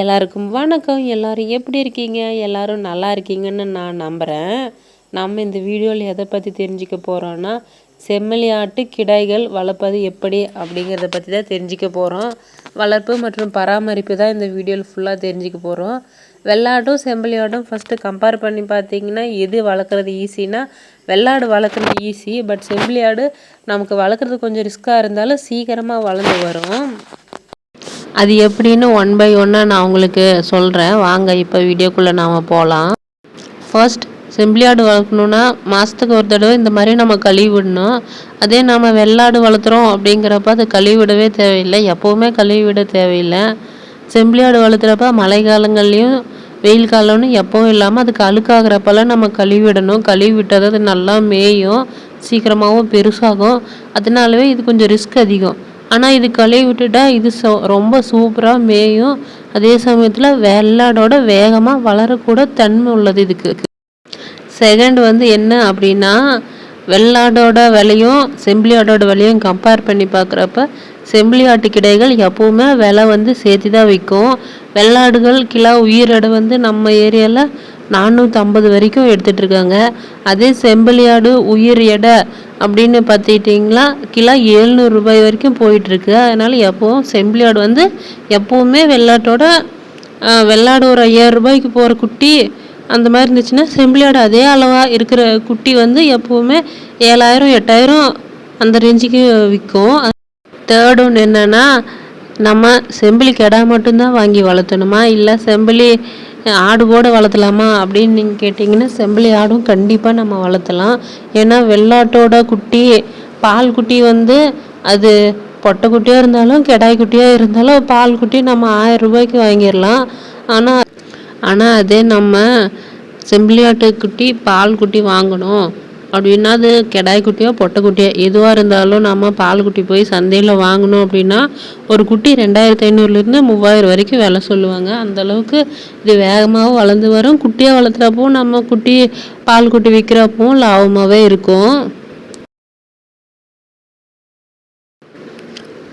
எல்லாருக்கும் வணக்கம். எல்லாரும் எப்படி இருக்கீங்க? எல்லோரும் நல்லா இருக்கீங்கன்னு நான் நம்புகிறேன் நம்ம இந்த வீடியோவில் எதை பற்றி தெரிஞ்சுக்க போகிறோன்னா செம்மறி ஆட்டு கிடாய்கள் வளர்ப்பது எப்படி அப்படிங்கிறத பற்றி தான் தெரிஞ்சுக்க போகிறோம் வளர்ப்பு மற்றும் பராமரிப்பு தான் இந்த வீடியோவில் ஃபுல்லாக தெரிஞ்சுக்க போகிறோம் வெள்ளாட்டும் செம்மறி ஆட்டும் ஃபஸ்ட்டு கம்பேர் பண்ணி பார்த்தீங்கன்னா எது வளர்க்குறது ஈஸினா வெள்ளாடு வளர்க்குறது ஈஸி பட் செம்மறி ஆடு நமக்கு வளர்க்குறது கொஞ்சம் ரிஸ்க்காக இருந்தாலும் சீக்கிரமாக வளர்ந்து வரும். அது எப்படின்னு ஒன் பை ஒன்னாக நான் உங்களுக்கு சொல்கிறேன் வாங்க இப்போ வீடியோக்குள்ளே நாம் போகலாம் ஃபர்ஸ்ட் செம்பிளியாடு வளர்க்கணுன்னா மாதத்துக்கு ஒரு தடவை இந்த மாதிரி நம்ம கழுவி விடணும் அதே நம்ம வெள்ளாடு வளர்த்துறோம் அப்படிங்கிறப்ப அது கழுவி விடவே தேவையில்லை. எப்போவுமே கழுவி விட தேவையில்லை. செம்பிளியாடு வளர்த்துறப்ப மழை காலங்கள்லேயும் வெயில் காலம்னு எப்பவும் இல்லாமல் அதுக்கு அழுக்காகிறப்பெல்லாம் நம்ம கழுவி விடணும் கழுவி விட்டால் அது நல்லா மேயும். சீக்கிரமாகவும் பெருசாகும். அதனாலவே இது கொஞ்சம் ரிஸ்க் அதிகம். ஆனால் இது கழுவி விட்டுட்டா இது சோ ரொம்ப சூப்பராக மேயும். அதே சமயத்தில் வெள்ளாடோட வேகமாக வளரக்கூட தன்மை உள்ளது இதுக்கு. செகண்ட் வந்து என்ன அப்படின்னா வெள்ளாடோட விலையும் செம்பிளி ஆடோட விலையும் கம்பேர் பண்ணி பார்க்குறப்ப செம்பிளி ஆட்டு கிடைகள் எப்போவுமே விலை வந்து சேர்த்து தான் விற்கும். வெள்ளாடுகள் கிலோ உயிரிடை வந்து நம்ம ஏரியாவில் நானூற்றம்பது வரைக்கும் எடுத்துகிட்டு இருக்காங்க அதே செம்பலியாடு உயிர் எடை அப்படின்னு பார்த்துக்கிட்டிங்களா கிலோ ஏழ்நூறு ரூபாய் வரைக்கும் போயிட்டுருக்கு. அதனால் எப்போவும் செம்பிளியாடு வந்து எப்போவுமே வெள்ளாட்டோட வெள்ளாடு ஒரு ஐயாயிரம் ரூபாய்க்கு போகிற குட்டி அந்த மாதிரி இருந்துச்சுன்னா செம்பிளியாடு அதே அளவாக இருக்கிற குட்டி வந்து எப்போவுமே ஏழாயிரம் எட்டாயிரம் அந்த ரேஞ்சுக்கு விற்கும் தேர்ட் ஒன்று என்னென்னா நம்ம செம்பிளி கெடா மட்டும்தான் வாங்கி வளர்த்தணுமா? இல்லை செம்பிளி ஆடு கூட வளர்த்தலாமா அப்படின்னு நீங்கள் கேட்டிங்கன்னா செம்பிளி ஆடும் கண்டிப்பாக நம்ம வளர்த்தலாம். ஏன்னா வெள்ளாட்டோட குட்டி பால் குட்டி வந்து அது பொட்டை குட்டியாக இருந்தாலும் கெடாய் குட்டியாக இருந்தாலும் பால் குட்டி நம்ம ஆயிரம் ரூபாய்க்கு வாங்கிடலாம். ஆனால் ஆனால் அதே நம்ம செம்பிளியாட்டு குட்டி பால் குட்டி வாங்கணும். அப்படின்னா அது கெடாய் குட்டியோ பொட்டை குட்டியோ எதுவாக இருந்தாலும் நம்ம பால் குட்டி போய் சந்தையில் வாங்கணும் அப்படின்னா ஒரு குட்டி ரெண்டாயிரத்தி ஐநூறுலேருந்து மூவாயிரம் வரைக்கும் விலை சொல்லுவாங்க. அந்தளவுக்கு இது வேகமாகவும் வளர்ந்து வரும். குட்டியாக வளர்த்துறப்போ நம்ம குட்டி பால் குட்டி விற்கிறப்பவும் லாபமாகவே இருக்கும்.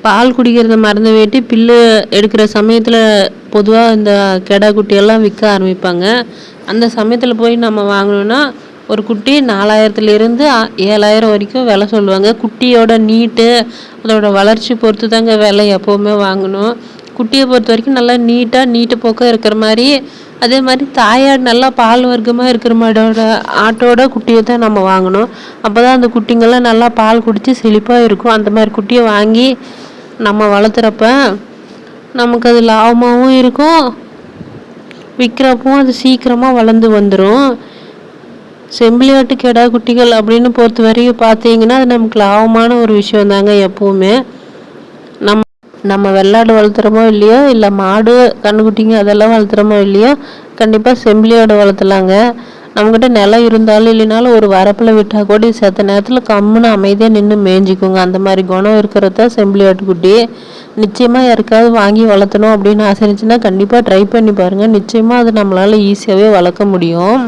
பால் குடிக்கிறத மறந்து வேட்டி பில்லு எடுக்கிற சமயத்தில் பொதுவாக இந்த கெடா குட்டியெல்லாம் விற்க ஆரம்பிப்பாங்க. அந்த சமயத்தில் போய் நம்ம வாங்கணுன்னா ஒரு குட்டி நாலாயிரத்துலேருந்து ஏழாயிரம் வரைக்கும் விலை சொல்லுவாங்க. குட்டியோட நீட்டு அதோடய வளர்ச்சி பொறுத்து தாங்க விலை எப்போவுமே வாங்கணும். குட்டியை பொறுத்த வரைக்கும் நல்லா நீட்டாக நீட்டு போக்காக இருக்கிற மாதிரி அதே மாதிரி தாயாடு நல்லா பால் வர்க்கமாக இருக்கிற மாடோட ஆட்டோட குட்டியை தான் நம்ம வாங்கணும். அப்போ தான் அந்த குட்டிங்கெல்லாம் நல்லா பால் குடித்து செழிப்பாக இருக்கும். அந்த மாதிரி குட்டியை வாங்கி நம்ம வளர்த்துறப்ப நமக்கு அது லாபமாகவும் இருக்கும். விற்கிறப்பவும் அது சீக்கிரமாக வளர்ந்து வந்துடும் செம்பிளியாட்டு கெடா குட்டிகள் அப்படின்னு பொறுத்த வரைக்கும் பார்த்தீங்கன்னா அது நமக்கு லாபமான ஒரு விஷயம் தாங்க எப்போவுமே. நம்ம நம்ம வெள்ளாடு வளர்த்துறோமோ இல்லையோ இல்லை மாடு கண்ணுக்குட்டிங்க அதெல்லாம் வளர்த்துறோமோ இல்லையோ கண்டிப்பாக செம்பிளியாடு வளர்த்தலாங்க. நம்மக்கிட்ட நிலம் இருந்தாலும் இல்லைனாலும் ஒரு வரப்பில் விட்டால் கூட செத்த நேரத்தில் கம்முன்னு அமைதியாக நின்று மேய்ஞ்சிக்குங்க. அந்த மாதிரி குணம் இருக்கிறது தான் செம்பிளி ஆட்டுக்குட்டி நிச்சயமாக யாருக்காவது வாங்கி வளர்த்தணும் அப்படின்னு ஆசை இருந்துச்சுன்னா கண்டிப்பாக ட்ரை பண்ணி பாருங்கள் நிச்சயமாக அது நம்மளால் ஈஸியாகவே வளர்க்க முடியும்.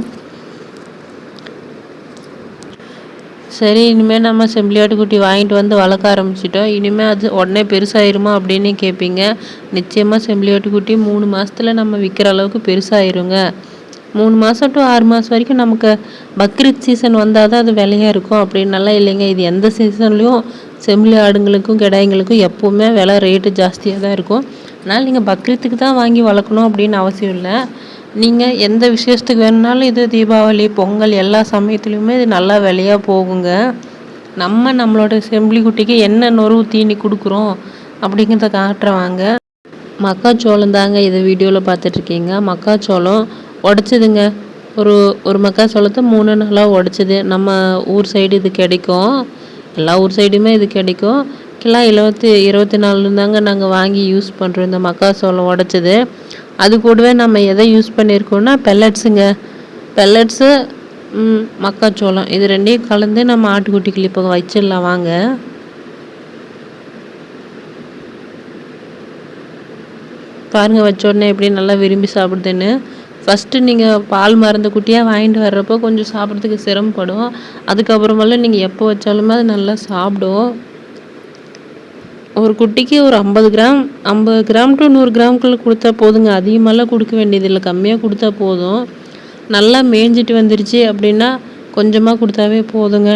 சரி இனிமேல் நம்ம செம்பிளியாட்டு குட்டி வாங்கிட்டு வந்து வளர்க்க ஆரம்பிச்சிட்டோம். இனிமேல் அது உடனே பெருசாயிருமா அப்படின்னு கேட்பீங்க நிச்சயமாக செம்பிளியாட்டு குட்டி மூணு மாதத்தில் நம்ம விற்கிற அளவுக்கு பெருசாயிருங்க. மூணு மாதம் டு ஆறு மாதம் வரைக்கும் நமக்கு பக்ரீத் சீசன் வந்தால் தான் அது விலையாக இருக்கும். அப்படின்னலாம் இல்லைங்க. இது எந்த சீசன்லேயும் செம்பிளி ஆடுங்களுக்கும் கிடாய்ங்களுக்கும் எப்போவுமே விலை ரேட்டு ஜாஸ்தியாக தான் இருக்கும். அதனால் நீங்கள் பக்ரீத்துக்கு தான் வாங்கி வளர்க்கணும் அப்படின்னு அவசியம் இல்லை. நீங்கள் எந்த விசேஷத்துக்கு வேணுனாலும் இது தீபாவளி பொங்கல் எல்லா சமயத்துலேயுமே இது நல்லா விலையாக போகுங்க. நம்ம நம்மளோட செம்பிளி குட்டிக்கு என்ன நொறுவு தீனி கொடுக்குறோம் அப்படிங்கிறத காட்டுறவாங்க. மக்காச்சோளம் தாங்க இது வீடியோவில் பார்த்துட்ருக்கீங்க. மக்காச்சோளம் உடச்சிதுங்க. ஒரு ஒரு மக்காச்சோளத்தை மூணு நாளாக உடச்சிது. நம்ம ஊர் சைடு இது கிடைக்கும். எல்லா ஊர் சைடுமே இது கிடைக்கும். கிலோ இருபத்தி இருபத்தி நாலு தாங்க நாங்கள் வாங்கி யூஸ் பண்ணுறோம் இந்த மக்காச்சோளம் உடச்சிது. அது கூடவே நம்ம எதை யூஸ் பண்ணியிருக்கோம்னா பெல்லட்ஸுங்க பெல்லட்ஸு மக்காச்சோளம். இது ரெண்டையும் கலந்து நம்ம ஆட்டுக்குட்டிக்கு இப்போ வச்சிடலாம் வாங்க. பாருங்கள் வச்ச உடனே எப்படி நல்லா விரும்பி சாப்பிடுதுன்னு. ஃபஸ்ட்டு நீங்கள் பால் மருந்து குட்டியாக வாங்கிட்டு வர்றப்போ கொஞ்சம் சாப்பிட்றதுக்கு சிரமப்படும். அதுக்கப்புறமெல்லாம் நீங்கள் எப்போ வச்சாலுமே அது நல்லா சாப்பிடும். ஒரு குட்டிக்கு ஒரு ஐம்பது கிராம் ஐம்பது கிராம் டு நூறு கிராம்குள்ளே கொடுத்தா போதுங்க. அதிகமாகலாம் கொடுக்க வேண்டியதில்லை. கம்மியாக கொடுத்தா போதும். நல்லா மேய்ஞ்சிட்டு வந்துருச்சு அப்படின்னா கொஞ்சமாக கொடுத்தாவே போதுங்க.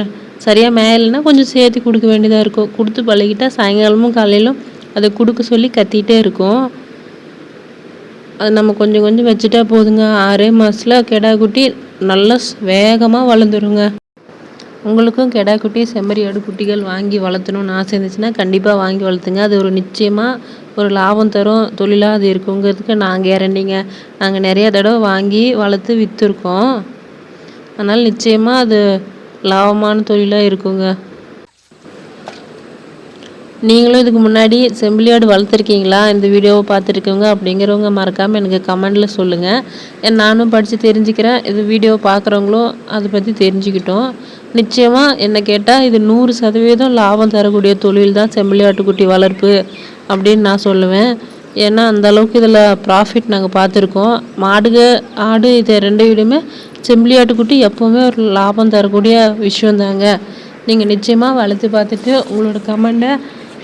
சரியாக மேயலைன்னா கொஞ்சம் சேர்த்து கொடுக்க வேண்டியதாக இருக்கும். கொடுத்து பழகிட்டால் சாயங்காலமும் காலையிலும் அதை கொடுக்க சொல்லி கத்திகிட்டே இருக்கும். அது நம்ம கொஞ்சம் கொஞ்சம் வச்சுட்டா போதுங்க. ஆறே மாதத்தில் கெடா குட்டி நல்லா வேகமாக வளர்ந்துருங்க. உங்களுக்கும் கெடா குட்டி செம்மறியாடு குட்டிகள் வாங்கி வளர்த்தணும்னு ஆசை இருந்துச்சுன்னா கண்டிப்பாக வாங்கி வளர்த்துங்க. அது ஒரு நிச்சயமாக ஒரு லாபம் தரும். தொழிலாக அது இருக்குங்கிறதுக்கு நான் கேரண்டிங்க நாங்கள் நிறையா தடவை வாங்கி வளர்த்து விற்றுருக்கோம் அதனால் நிச்சயமாக அது லாபமான தொழிலாக இருக்குங்க. நீங்களும் இதுக்கு முன்னாடி செம்பிளியாடு வளர்த்துருக்கீங்களா? இந்த வீடியோவை பார்த்துருக்கவங்க அப்படிங்கிறவங்க மறக்காமல் எனக்கு கமெண்டில் சொல்லுங்கள் நானும் படித்து தெரிஞ்சுக்கிறேன். இது வீடியோவை பார்க்குறவங்களும் அதை பற்றி தெரிஞ்சுக்கிட்டோம். நிச்சயமாக என்னை கேட்டால் இது நூறு சதவீதம் லாபம் தரக்கூடிய தொழில் தான் செம்பிளியாட்டுக்குட்டி வளர்ப்பு அப்படின்னு நான் சொல்லுவேன். ஏன்னா அந்த அளவுக்கு இதில் ப்ராஃபிட் நாங்கள் பார்த்துருக்கோம். மாடுக ஆடு இதை ரெண்டு வீடுமே செம்பிளியாட்டுக்குட்டி எப்போவுமே ஒரு லாபம் தரக்கூடிய விஷயந்தாங்க. நீங்கள் நிச்சயமாக வளர்த்து பார்த்துட்டு உங்களோட கமெண்ட்டை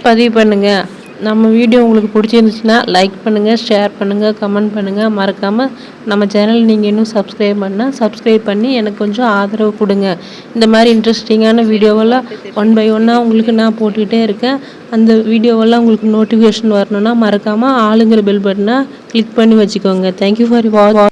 பதிவு பண்ணுங்கள் நம்ம வீடியோ உங்களுக்கு பிடிச்சிருந்துச்சுன்னா லைக் பண்ணுங்கள் ஷேர் பண்ணுங்கள் கமெண்ட் பண்ணுங்கள் மறக்காமல் நம்ம சேனல் நீங்கள் இன்னும் சப்ஸ்கிரைப் பண்ணால் சப்ஸ்கிரைப் பண்ணி எனக்கு கொஞ்சம் ஆதரவு கொடுங்க. இந்த மாதிரி இன்ட்ரெஸ்டிங்கான வீடியோவெல்லாம் ஒன் பை ஒன்னாக உங்களுக்கு நான் போட்டுக்கிட்டே இருக்கேன். அந்த வீடியோவெல்லாம் உங்களுக்கு நோட்டிஃபிகேஷன் வரணும்னா மறக்காமல் ஆளுங்கிற பெல் பட்டனை கிளிக் பண்ணி வச்சுக்கோங்க. Thank you for watch